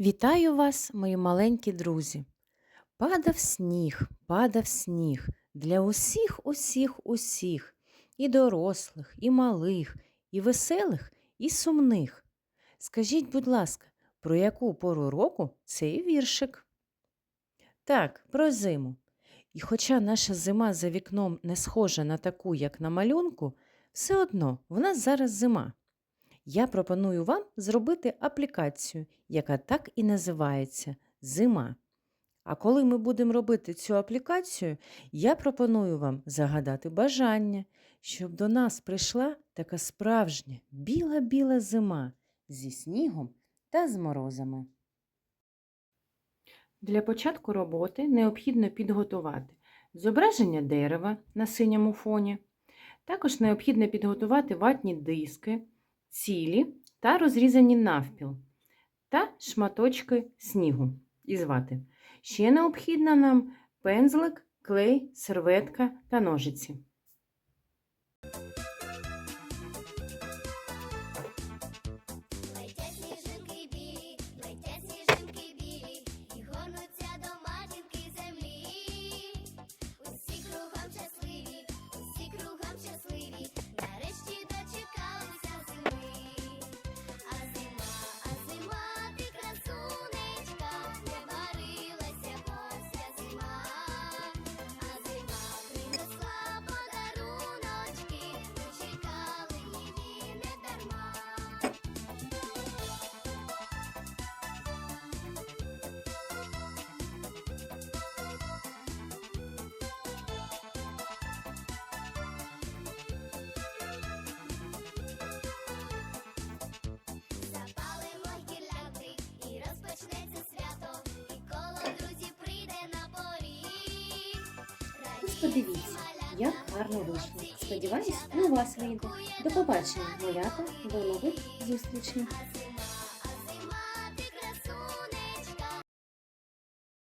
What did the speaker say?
Вітаю вас, мої маленькі друзі. Падав сніг, падав сніг для усіх, усіх, усіх, і дорослих, і малих, і веселих, і сумних. Скажіть, будь ласка, про яку пору року цей віршик? Так, про зиму. І хоча наша зима за вікном не схожа на таку, як на малюнку, все одно в нас зараз зима. Я пропоную вам зробити аплікацію, яка так і називається Зима. А коли ми будемо робити цю аплікацію, я пропоную вам загадати бажання, щоб до нас прийшла така справжня біла-біла зима зі снігом та з морозами. Для початку роботи необхідно підготувати зображення дерева на синьому фоні. Також необхідно підготувати ватні диски, цілі та розрізані навпіл та шматочки снігу із вати. Ще необхідно нам пензлик, клей, серветка та ножиці. Подивіться, як гарно вийшло. Сподіваюсь, у вас вийде. До побачення, малята, до нових зустрічей.